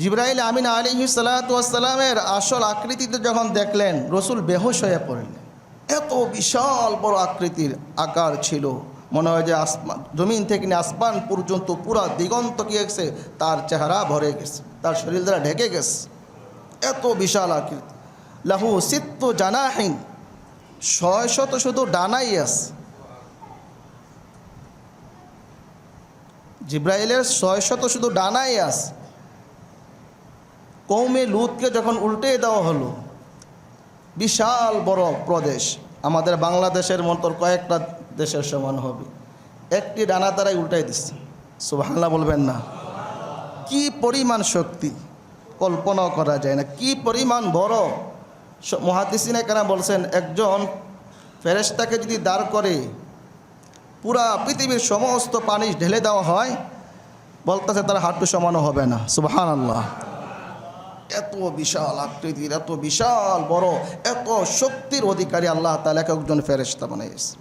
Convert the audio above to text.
জিব্রাইল আমিন আলী সালাতামের আসল আকৃতিতে যখন দেখলেন, রসুল বেহোশ হয়ে পড়লেন। এত বিশাল বড় আকৃতির আকার ছিল। মনে হয় যে আসমান, জমিন থেকে নিয়ে আসমান পর্যন্ত পুরা দিগন্ত কি গেছে তার চেহারা ভরে গেছে, তার শরীর দ্বারা ঢেকে গেছে। এত বিশাল আকৃতি। লাহু সিত্ত জানাহীন, ছয় শত শুধু ডানাই আছে। জিব্রাইলের ছয় শত শুধু ডানাই আছে। কৌমে লুতকে যখন উল্টে দেওয়া হলো, বিশাল বড় প্রদেশ, আমাদের বাংলাদেশের মতো কয়েকটা দেশের সমান হবে। একটি ডানা তারাই উল্টাই দিচ্ছে। সুবহানাল্লাহ বলবেন না। কি পরিমাণ শক্তি? কল্পনাও করা যায় না। কি পরিমাণ বড়? মহাদিসিনে কেন বলছেন, একজন ফেরেশতাকে যদি দাঁড় করে, পুরা পৃথিবীর সমস্ত পানি ঢেলে দেওয়া হয়, বলতেছে তার হাঁটু সমানও হবে না। সুবহান আল্লাহ এত বিশাল আকৃতির এত বিশাল বড় এত শক্তির অধিকারী আল্লাহ তালাকে একজন ফেরেস্তা বানিয়েছে